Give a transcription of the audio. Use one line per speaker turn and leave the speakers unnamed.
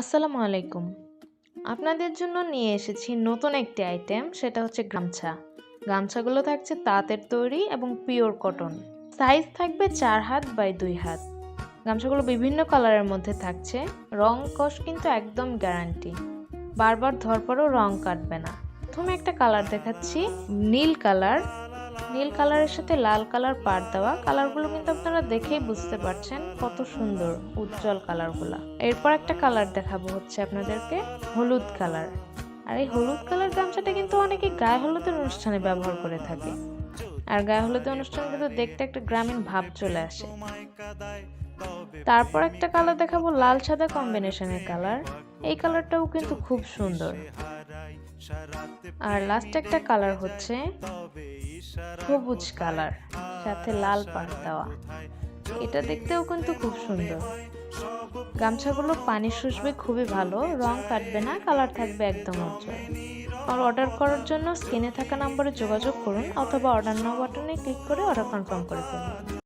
আসসালামু আলাইকুম। আপনাদের জন্য নিয়ে এসেছি নতুন একটি আইটেম সেটা হচ্ছে গামছা। গামছাগুলো থাকছে তাঁতের তৈরি এবং পিওর কটন সাইজ থাকবে চার হাত বাই দুই হাত। গামছাগুলো বিভিন্ন কালারের মধ্যে থাকছে। রং কষ কিন্তু একদম গ্যারান্টি বারবার ধর পরেও রং কাটবে না। প্রথমে একটা কালার দেখাচ্ছি, নীল কালার নীল কালারের সাথে লাল কালার পার দেওয়া কালারগুলো কিন্তু আপনারা দেখেই বুঝতে পারছেন কত সুন্দর উজ্জ্বল কালারগুলো। এরপর একটা কালার দেখাবো হচ্ছে আপনাদেরকে, হলুদ কালার। আর এই হলুদ কালার গামছাটা কিন্তু অনেকে গায়ে হলুদের অনুষ্ঠানে ব্যবহার করে থাকে। আর গায়ে হলুদের অনুষ্ঠানে কিন্তু দেখতে একটা গ্রামীণ ভাব চলে আসে। তারপর একটা কালার দেখাবো লাল সাদা কম্বিনেশনের কালার। এই কালারটাও কিন্তু খুব সুন্দর। আর লাস্ট একটা কালার হচ্ছে সবুজ কালার, সাথে লাল পাট দেওয়া। এটা দেখতেও কিন্তু খুব সুন্দর। গামছাগুলো পানি শুষবে খুবই ভালো, রং কাটবে না, কালার থাকবে একদম উজ্জ্বল। আর অর্ডার করার জন্য স্ক্রিনে থাকা নম্বরে যোগাযোগ করুন অথবা অর্ডার নাও বাটনে ক্লিক করে অর্ডার কনফার্ম করে ফেলুন।